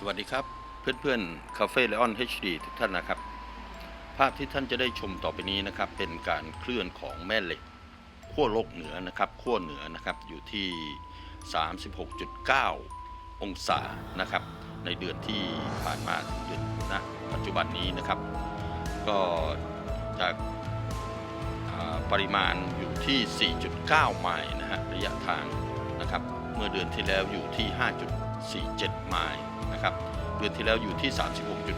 สวัสดีครับ เพื่อนๆคาเฟ่เลออน HD ทุกท่านนะครับ ภาพที่ท่านจะได้ชมต่อไปนี้นะครับ เป็นการเคลื่อนของแม่เหล็กขั้วโลกเหนือนะครับขั้วเหนือนะครับอยู่ที่ 36.9 องศานะครับ ในเดือนที่ผ่านมาถึงเดือนนะปัจจุบันนี้นะครับ ก็จากปริมาณอยู่ที่ 4.9 ไมล์นะฮะระยะทางนะครับ เมื่อเดือนที่แล้วอยู่ที่ 5.47 ไมล์ นะครับเดือนที่แล้วอยู่ที่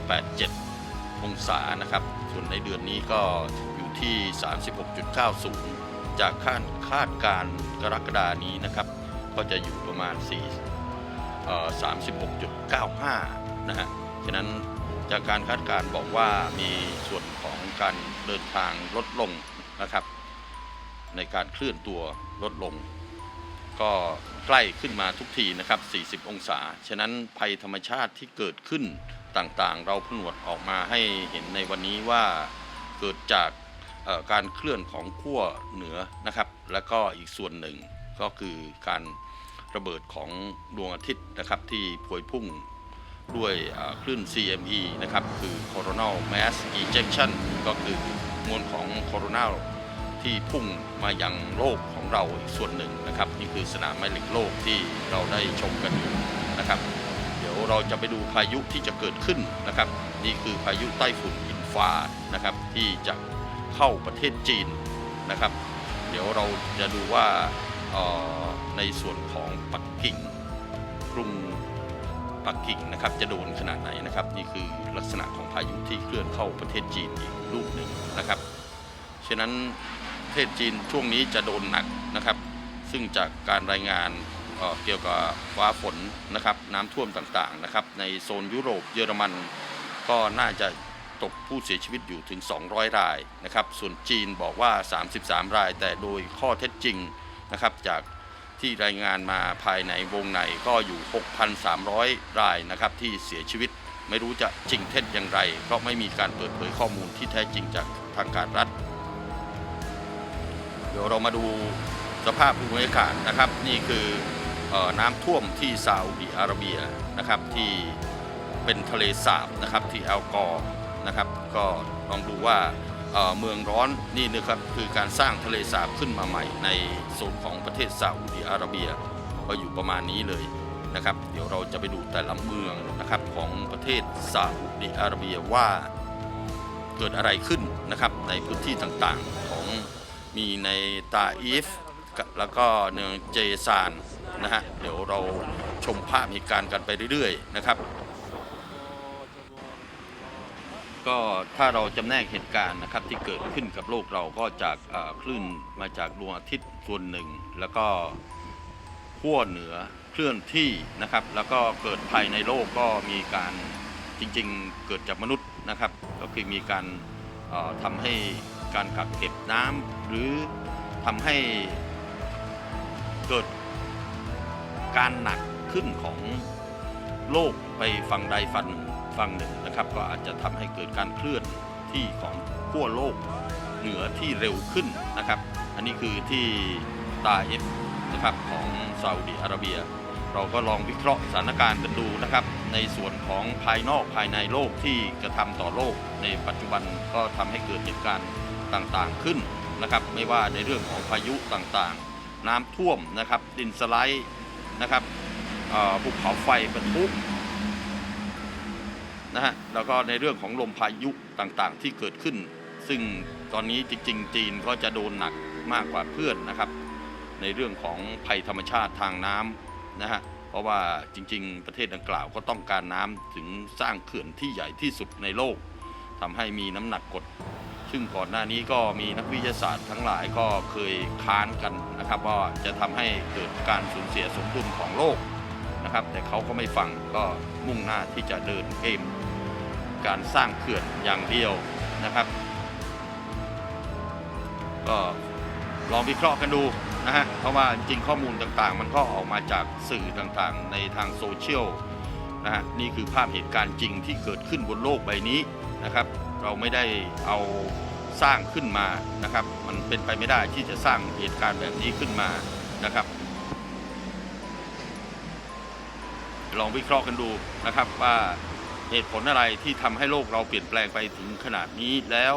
36.87 องศานะครับ ส่วนในเดือนนี้ก็อยู่ที่ 36.90 จากคาดคาดการกรกฎานี้นะครับ ก็จะอยู่ประมาณ 4 36.95 นะฮะฉะนั้นจากการคาดการ์บอกว่ามีส่วนของการเดินทางลดลงนะครับ ในการเคลื่อนตัวลดลง ก็ ใกล้ขึ้นมาทุกทีนะครับ 40 องศา ฉะนั้นภัยธรรมชาติที่เกิดขึ้นต่างๆ เราผนวดออกมาให้เห็นในวันนี้ว่าเกิดจากการเคลื่อนของขั้วเหนือนะครับ แล้วก็อีกส่วนหนึ่งก็คือการระเบิดของดวงอาทิตย์นะครับที่พวยพุ่งด้วยคลื่น CME นะครับ คือ coronal mass ejection ก็คือมวลของ coronal ที่พุ่งมายังโลกของเราอีกส่วนหนึ่งนะครับนี่คือสนามแม่เหล็กโลกที่เราได้ชมกันอยู่นะครับ เดี๋ยวเราจะไปดูพายุที่จะเกิดขึ้นนะครับ นี่คือพายุไต้ฝุ่นอินฟานะครับ ที่จะเข้าประเทศจีนนะครับ เดี๋ยวเราจะดูว่าออในส่วนของปักกิ่งกรุงปักกิ่งนะครับจะโดนขนาดไหนนะครับ นี่คือลักษณะของพายุที่เคลื่อนเข้าประเทศจีนอีกลูกหนึ่งนะครับฉะนั้น ประเทศจีนช่วงนี้จะโดนหนักนะครับ ซึ่งจากการรายงานเอ่อเกี่ยวกับฟ้าฝนนะครับน้ำท่วมต่างๆนะครับในโซนยุโรปเยอรมันก็น่าจะตกผู้เสียชีวิตอยู่ถึง 200 รายนะครับ ส่วนจีนบอกว่า 33 ราย แต่โดยข้อเท็จจริงนะครับ จากที่รายงานมาภายในวงในก็อยู่ 6,300 รายนะครับที่เสียชีวิตไม่รู้จะจริงเท็จอย่างไร เพราะไม่มีการเปิดเผยข้อมูลที่แท้จริงจากทางการรัฐ ดี๋ยวเรามาดูสภาพภูมิอากาศนะครับ นี่คืออน้ำท่วมที่ซาอุดิอาระเบียนะครับที่เป็นทะเลสาบนะครับที่แอลกอร์นะครับ ก็ลองดูว่าเมืองร้อนนี่นะครับคือการสร้างทะเลสาบขึ้นมาใหม่ในโซนของประเทศซาอุดิอาระเบียก็อยู่ประมาณนี้เลยนะครับ เดี๋ยวเราจะไปดูแต่ละเมืองนะครับของประเทศซาอุดิอาระเบียว่าเกิดอะไรขึ้นนะครับในพื้นที่ต่างๆของ มีในตาอีฟ แล้วก็เนืองเจซานนะฮะ เดี๋ยวเราชมภาพเหตุการณ์กันไปเรื่อยๆนะครับ ก็ถ้าเราจำแนกเหตุการณ์นะครับที่เกิดขึ้นกับโลกเราก็จากคลื่นมาจากดวงอาทิตย์ส่วนหนึ่ง แล้วก็ขั้วเหนือเคลื่อนที่นะครับ แล้วก็เกิดภายในโลกก็มีการจริงๆ เกิดจากมนุษย์นะครับ ก็คือมีการทำให้ การกักเก็บน้ำหรือทำให้เกิดการหนักขึ้นของโลกไปฝั่งใดฝั่งหนึ่งฝั่งหนึ่งนะครับ ก็อาจจะทำให้เกิดการเคลื่อนที่ของขั้วโลกเหนือที่เร็วขึ้นนะครับ อันนี้คือที่ตาเอฟนะครับของซาอุดิอาระเบีย เราก็ลองวิเคราะห์สถานการณ์กันดูนะครับ ในส่วนของภายนอกภายในโลกที่กระทำต่อโลก ในปัจจุบันก็ทำให้เกิดเหตุการณ์ ต่างๆขึ้นนะครับ ไม่ว่าในเรื่องของพายุต่างๆ น้ำท่วมนะครับดินสไลด์นะครับภูเขาไฟปะทุนะฮะแล้วก็ในเรื่องของลมพายุต่างๆ ที่เกิดขึ้น ซึ่งตอนนี้จริงๆ จีนก็จะโดนหนักมากกว่าเพื่อนนะครับ ในเรื่องของภัยธรรมชาติทางน้ำนะฮะเพราะว่าจริง ๆ ประเทศดังกล่าวก็ต้องการน้ำถึงสร้างเขื่อนที่ใหญ่ที่สุดในโลกทำให้มีน้ำหนักกด ซึ่งก่อนหน้านี้ก็มีนักวิทยาศาสตร์ทั้งหลายก็เคยค้านกันนะครับว่าจะทำให้เกิดการสูญเสียสมดุลของโลกนะครับ แต่เขาก็ไม่ฟังก็มุ่งหน้าที่จะเดินเกมการสร้างเขื่อนอย่างเดียวนะครับ ก็ลองวิเคราะห์กันดูนะฮะเพราะว่าจริงข้อมูลต่างๆ มันก็ออกมาจากสื่อต่างๆ ในทางโซเชียลนะฮะนี่คือภาพเหตุการณ์จริงที่เกิดขึ้นบนโลกใบนี้นะครับ เราไม่ได้เอาสร้างขึ้นมานะครับ มันเป็นไปไม่ได้ที่จะสร้างเหตุการณ์แบบนี้ขึ้นมานะครับ ลองวิเคราะห์กันดูนะครับว่าเหตุผลอะไรที่ทำให้โลกเราเปลี่ยนแปลงไปถึงขนาดนี้แล้ว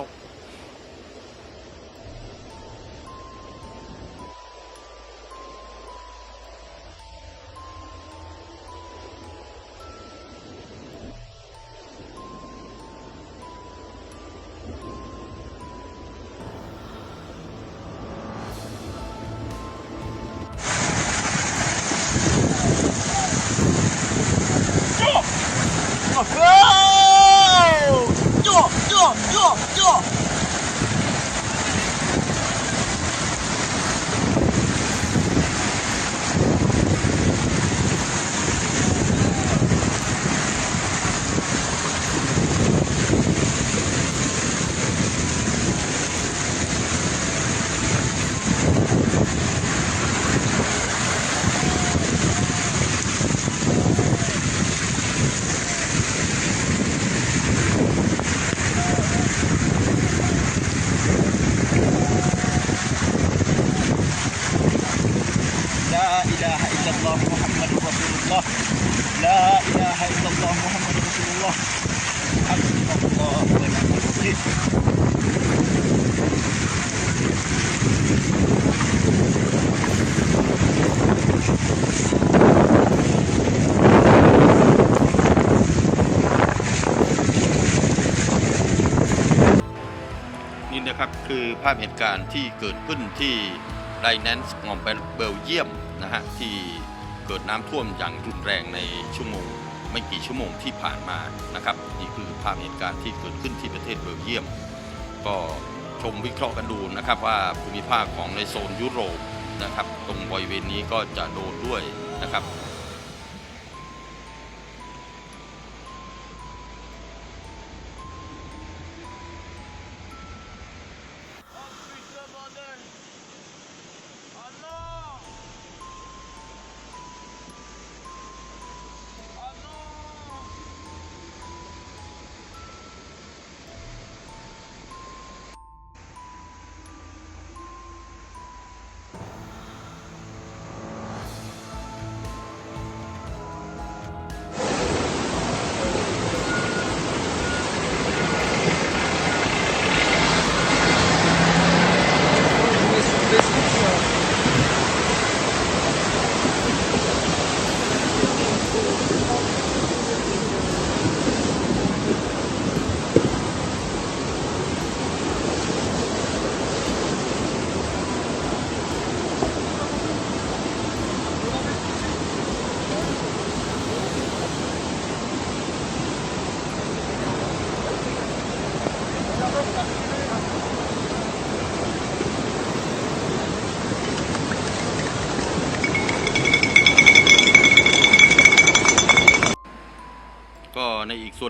ภาพเหตุการณ์ที่เกิดขึ้นที่ไรแนนส์ของเบลเยียมนะฮะที่เกิดน้ำท่วมอย่างรุนแรงในชั่วโมง ไม่กี่ชั่วโมงที่ผ่านมานะครับนี่คือภาพเหตุการณ์ที่เกิดขึ้นที่ประเทศเบลเยียม ก็ชมวิเคราะห์กันดูนะครับว่าภูมิภาคของในโซนยุโรปนะครับตรงบริเวณนี้ก็จะโดนด้วยนะครับ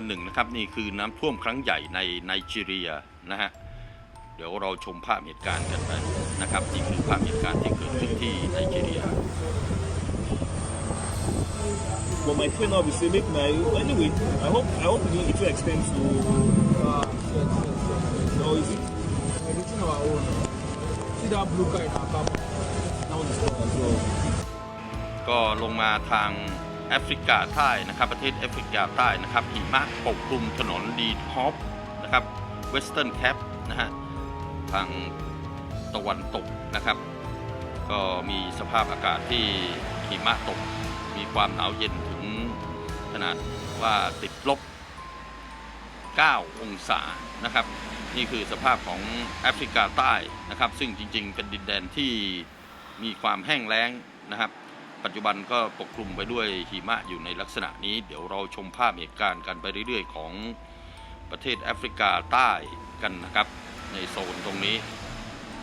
หนึ่งนะครับนี่คือน้ำท่วมครั้งใหญ่ในไนจีเรียนะฮะเดี๋ยวเราชมภาพเหตุการณ์กันไปนะครับนี่คือภาพเหตุการณ์ที่เกิดขึ้นที่ไนจีเรีย But my friend now be say make my anyway. I hope I hope it it will extend to. Ah, shit, shit, shit. No, is it? We're reaching our own. See that blue car in our car? That one is not as well. ก็ลงมาทาง แอฟริกาใต้นะครับ ประเทศแอฟริกาใต้นะครับหิมะปกคลุมถนนดีฮอปนะครับเวสเทิร์นแคปนะฮะทางตะวันตกนะครับ ก็มีสภาพอากาศที่หิมะตก มีความหนาวเย็นถึงขนาดว่าติดลบ 9 องศานะครับ นี่คือสภาพของแอฟริกาใต้นะครับ ซึ่งจริง ๆ เป็นดินแดนที่มีความแห้งแล้งนะครับ ปัจจุบันก็ปกคลุมไปด้วยหิมะอยู่ในลักษณะนี้ เดี๋ยวเราชมภาพเหตุการณ์กันไปเรื่อยๆ ของประเทศแอฟริกาใต้กันนะครับ ในโซนตรงนี้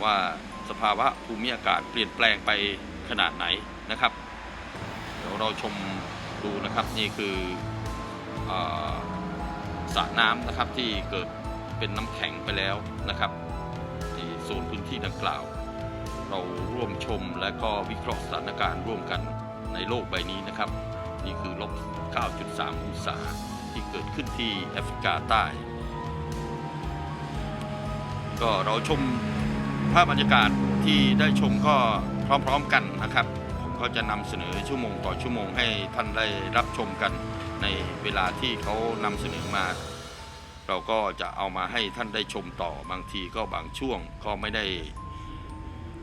ว่าสภาวะภูมิอากาศเปลี่ยนแปลงไปขนาดไหนนะครับ เดี๋ยวเราชมดูนะครับนี่คืออสระน้ำนะครับที่เกิดเป็นน้ำแข็งไปแล้วนะครับที่โซนพื้นที่ดังกล่าว เราร่วมชมและก็วิเคราะห์สถานการณ์ร่วมกันในโลกใบนี้นะครับ นี่คือลบ 9.3 องศาที่เกิดขึ้นที่แอฟริกาใต้ ก็เราชมภาพบรรยากาศที่ได้ชมก็พร้อมๆกันนะครับ ผมก็จะนำเสนอชั่วโมงต่อชั่วโมงให้ท่านได้รับชมกันในเวลาที่เขานำเสนอมา เราก็จะเอามาให้ท่านได้ชมต่อบางทีก็บางช่วงก็ไม่ได้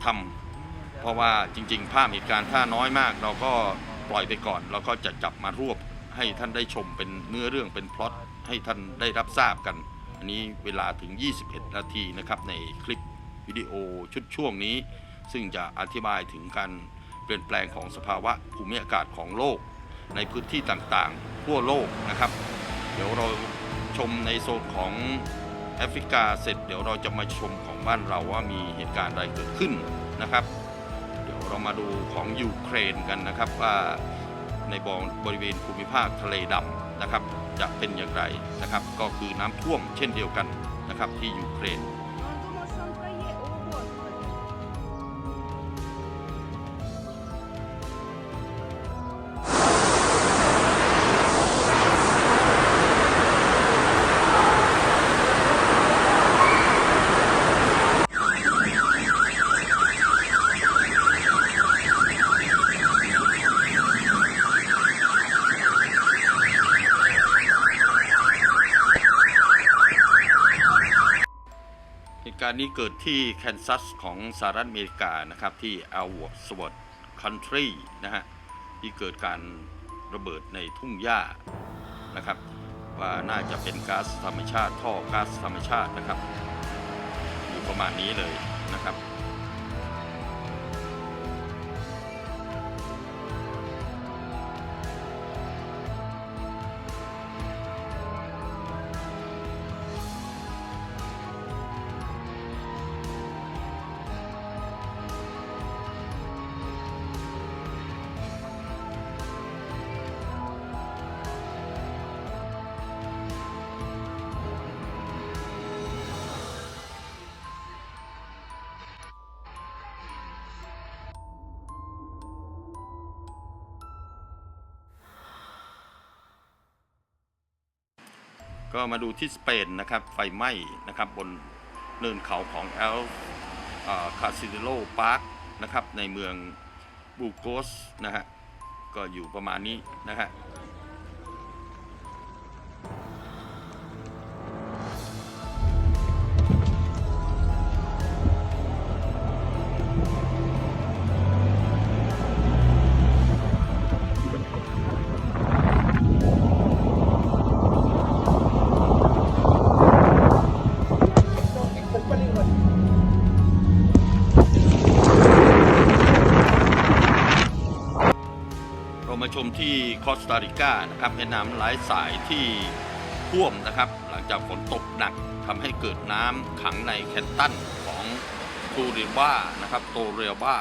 ทำเพราะว่าจริง ๆ ภาพเหตุการณ์ถ้าน้อยมาก เราก็ปล่อยไปก่อนเราก็จะจับมารวบให้ท่านได้ชมเป็นเนื้อเรื่องเป็นพล็อตให้ท่านได้รับทราบกัน อันนี้เวลาถึง 21 นาทีนะครับในคลิปวิดีโอชุดช่วงนี้ ซึ่งจะอธิบายถึงการเปลี่ยนแปลงของสภาวะภูมิอากาศของโลก ในพื้นที่ต่างๆ ทั่วโลกนะครับ เดี๋ยวเราชมในโซนของ แอฟริกาเสร็จเดี๋ยวเราจะมาชมของบ้านเราว่ามีเหตุการณ์อะไรเกิดขึ้นนะครับ เดี๋ยวเรามาดูของยูเครนกันนะครับว่าในบริเวณภูมิภาคทะเลดำนะครับ จะเป็นอย่างไรนะครับ ก็คือน้ำท่วมเช่นเดียวกันนะครับที่ยูเครน เหตุการณ์นี้เกิดที่แคนซัสของสหรัฐอเมริกานะครับที่อัลวอร์สวอตคันทรีนะฮะที่เกิดการระเบิดในทุ่งหญ้านะครับ ว่าน่าจะเป็นก๊าซธรรมชาติท่อก๊าซธรรมชาตินะครับ อยู่ประมาณนี้เลยนะครับ ก็มาดูที่สเปนนะครับ ไฟไหม้นะครับบนเนินเขาของแอลคาซิเดโลพาร์คนะครับในเมืองบูโกสนะฮะก็อยู่ประมาณนี้นะฮะ ตาริกานะครับแม่น้ำหลายสายที่ท่วมนะครับ หลังจากฝนตกหนักทำให้เกิดน้ำขังในแคนตันของตูเรบ้านะครับโตเรียบ้า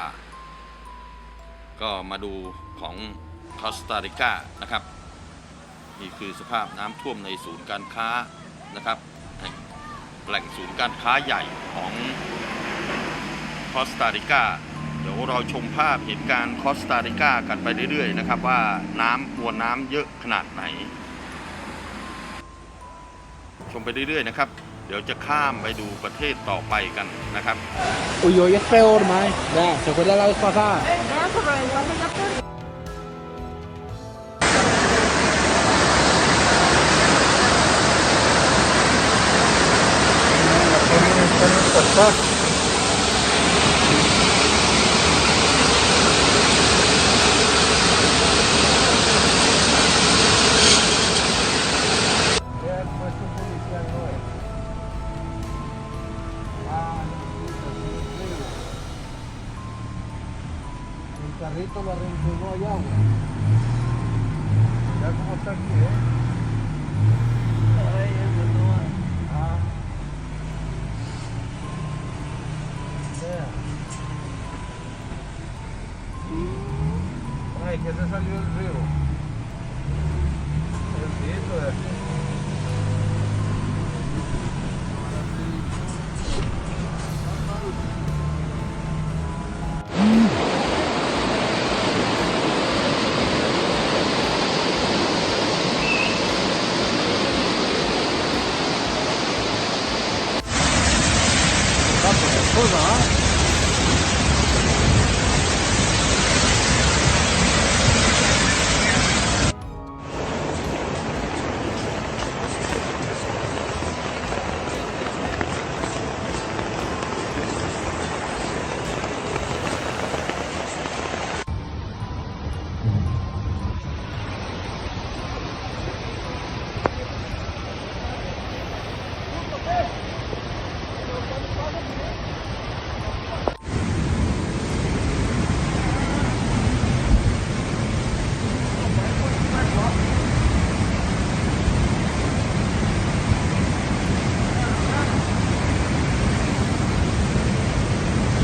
ก็มาดูของคอสตาริกานะครับ นี่คือสภาพน้ำท่วมในศูนย์การค้านะครับแหล่งศูนย์การค้าใหญ่ของคอสตาริกา ดี๋ยวเราชมภาพเหตุการณ์คอสตาริกากันไปเรื่อยๆนะครับ ว่าน้ำมวลน้ำเยอะขนาดไหน ชมไปเรื่อยๆนะครับ เดี๋ยวจะข้ามไปดูประเทศต่อไปกันนะครับ Uy, hoy es peor, mae. Vea, ¿se acuerda la vez pasada? Eso, pero igual me la perdí. Vea carrito lo arrinconó allá. Ya cómo está aquí, ¿eh?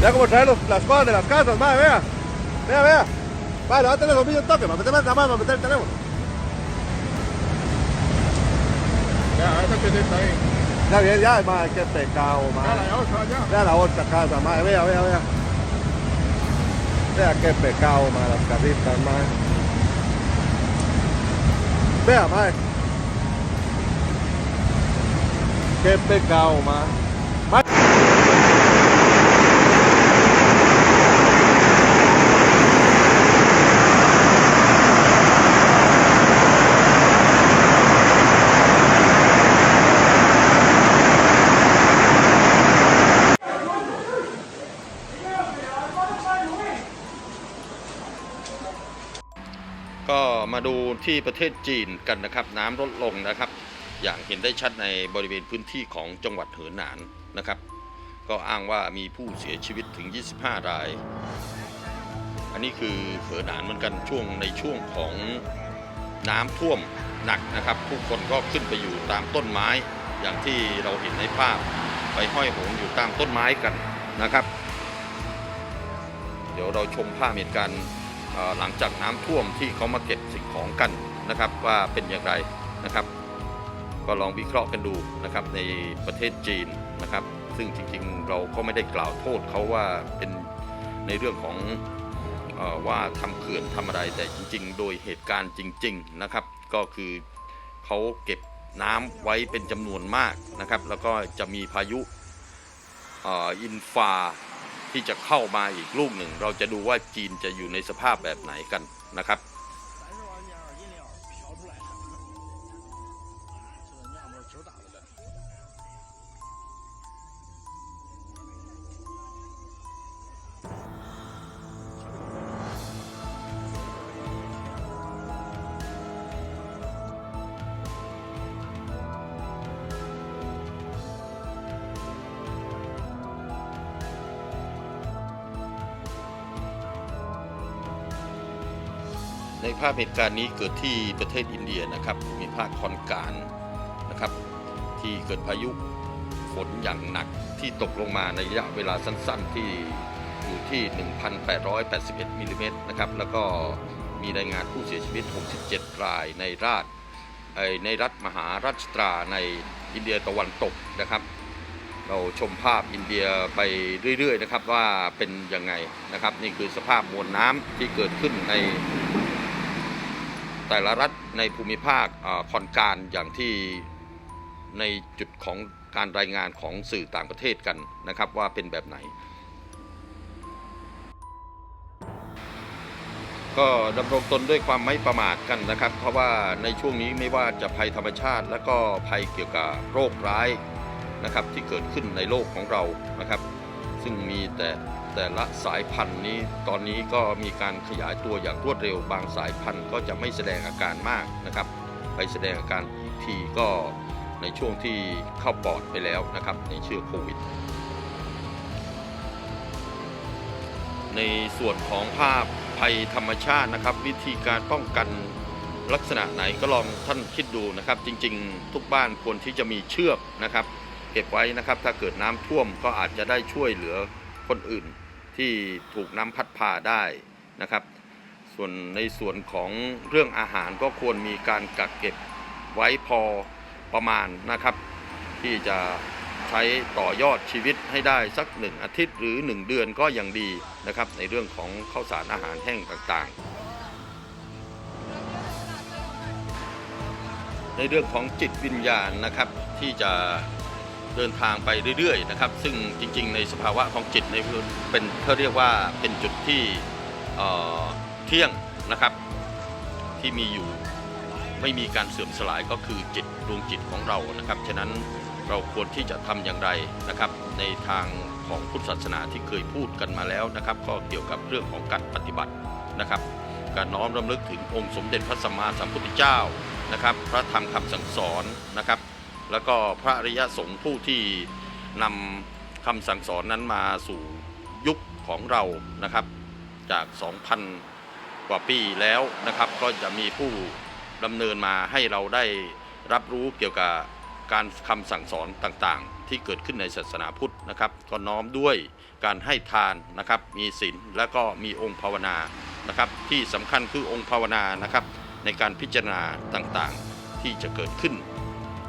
Ya como traer los- las cosas de las casas, madre, vea. Vea, vea. Vale, le va a tener los millones toque, para meterme la mano, para meter el teléfono. Ya, esa que está ahí. Ya bien, ya, madre, qué pecado, madre. la otra, ya. Vea la otra casa, madre, vea, vea, vea. Vea qué pecado, madre, las casitas, madre. Vea, madre. Qué pecado, madre. ประเทศจีนกันนะครับ น้ำลดลงนะครับ อย่างเห็นได้ชัดในบริเวณพื้นที่ของจังหวัดเหอหนานนะครับ ก็อ้างว่ามีผู้เสียชีวิตถึง 25 ราย อันนี้คือเหอหนานเหมือนกันช่วงในช่วงของน้ำท่วมหนักนะครับ ผู้คนก็ขึ้นไปอยู่ตามต้นไม้อย่างที่เราเห็นในภาพไปห้อยโหงอยู่ตามต้นไม้กันนะครับ เดี๋ยวเราชมภาพเหตุการณ์หลังจากน้ำท่วมที่เขามาเก็บสิ่งของกัน นะครับว่าเป็นอย่างไรนะครับ ก็ลองวิเคราะห์กันดูนะครับในประเทศจีนนะครับ ซึ่งจริงๆเราก็ไม่ได้กล่าวโทษเขาว่าเป็นในเรื่องของออว่าทำเขื่อนทำอะไรแต่จริง ๆ โดยเหตุการณ์จริง ๆนะครับ ก็คือเขาเก็บน้ำไว้เป็นจำนวนมากนะครับ แล้วก็จะมีพายุออินฟาที่จะเข้ามาอีกลูกหนึ่ง เราจะดูว่าจีนจะอยู่ในสภาพแบบไหนกันนะครับาพเหตุการณ์นี้เกิดที่ประเทศอินเดียนะครับมีภาคคอนการนะครับ ที่เกิดพายุฝนอย่างหนักที่ตกลงมาในระยะเวลาสั้นๆที่อยู่ที่ 1,881มิลลิเมตรนะครับ แล้วก็มีรายงานผู้เสียชีวิต 67 รายในราชในรัฐมหาราชตราในอินเดียตะวันตกนะครับ เราชมภาพอินเดียไปเรื่อยๆนะครับว่าเป็นยังไงนะครับ นี่คือสภาพมวลน้ำที่เกิดขึ้นใน แต่ละรัฐในภูมิภาคคอนการอย่างที่ในจุดของการรายงานของสื่อต่างประเทศกันนะครับว่าเป็นแบบไหน ก็ดำรงตนด้วยความไม่ประมาทกันนะครับ เพราะว่าในช่วงนี้ไม่ว่าจะภัยธรรมชาติ และก็ภัยเกี่ยวกับโรคร้ายนะครับที่เกิดขึ้นในโลกของเรานะครับ ซึ่งมีแต่ แต่ละสายพันธุ์นี้ตอนนี้ก็มีการขยายตัวอย่างรวดเร็ว บางสายพันธุ์ก็จะไม่แสดงอาการมากนะครับ ไปแสดงอาการอีกทีก็ในช่วงที่เข้าปอดไปแล้วนะครับ ในเชื้อโควิด ในส่วนของภาพภัยธรรมชาตินะครับ วิธีการป้องกันลักษณะไหนก็ลองท่านคิดดูนะครับ จริงๆ ทุกบ้านควรที่จะมีเชือกนะครับ เก็บไว้นะครับ ถ้าเกิดน้ำท่วมก็อาจจะได้ช่วยเหลือคนอื่น ที่ถูกน้ำพัดพาได้นะครับ ส่วนในส่วนของเรื่องอาหารก็ควรมีการกักเก็บไว้พอประมาณนะครับ ที่จะใช้ต่อยอดชีวิตให้ได้สักหนึ่งอาทิตย์หรือ 1 เดือนก็ยังดีนะครับ ในเรื่องของข้าวสารอาหารแห้งต่างๆ ในเรื่องของจิตวิญญาณนะครับที่จะ เดินทางไปเรื่อยๆนะครับ ซึ่งจริงๆ ในสภาวะของจิตในเป็นเขาเรียกว่าเป็นจุดที่เอ่อเที่ยงนะครับ ที่มีอยู่ไม่มีการเสื่อมสลายก็คือจิตดวงจิตของเรานะครับ ฉะนั้นเราควรที่จะทำอย่างไรนะครับ ในทางของพุทธศาสนาที่เคยพูดกันมาแล้วนะครับ ก็เกี่ยวกับเรื่องของการปฏิบัตินะครับ การน้อมรำลึกถึงองค์สมเด็จพระสัมมาสัมพุทธเจ้านะครับ พระธรรมคำสั่งสอนนะครับ แล้วก็พระอริยสงฆ์ผู้ที่นำคำสั่งสอนนั้นมาสู่ยุคของเรานะครับจาก 2,000 กว่าปีแล้วนะครับ ก็จะมีผู้ดำเนินมาให้เราได้รับรู้เกี่ยวกับการคำสั่งสอนต่างๆ ที่ที่เกิดขึ้นในศาสนาพุทธนะครับ ก็น้อมด้วยการให้ทานนะครับ มีศีลและก็มีองค์ภาวนานะครับ ที่สำคัญคือองค์ภาวนานะครับ ในการพิจารณาต่างๆที่จะเกิดขึ้น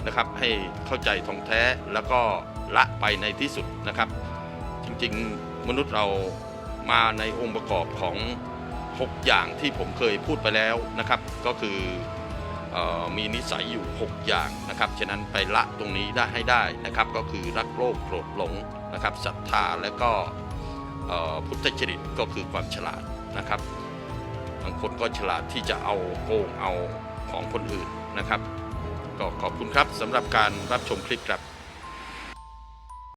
นะครับให้เข้าใจท่องแท้แล้วก็ละไปในที่สุดนะครับ จริงๆมนุษย์เรามาในองค์ประกอบของ 6 อย่างที่ผมเคยพูดไปแล้วนะครับ ก็คือออมีนิสัยอยู่ 6 อย่างนะครับ ฉะนั้นไปละตรงนี้ได้ให้ได้นะครับ ก็คือรักโลภโกรธหลงนะครับศรัทธาและก็พุทธจริตก็คือความฉลาดนะครับบางคนก็ฉลาดที่จะเอาโกงเอาของคนอื่นนะครับ ก็ขอบคุณครับสำหรับการรับชมคลิปครับ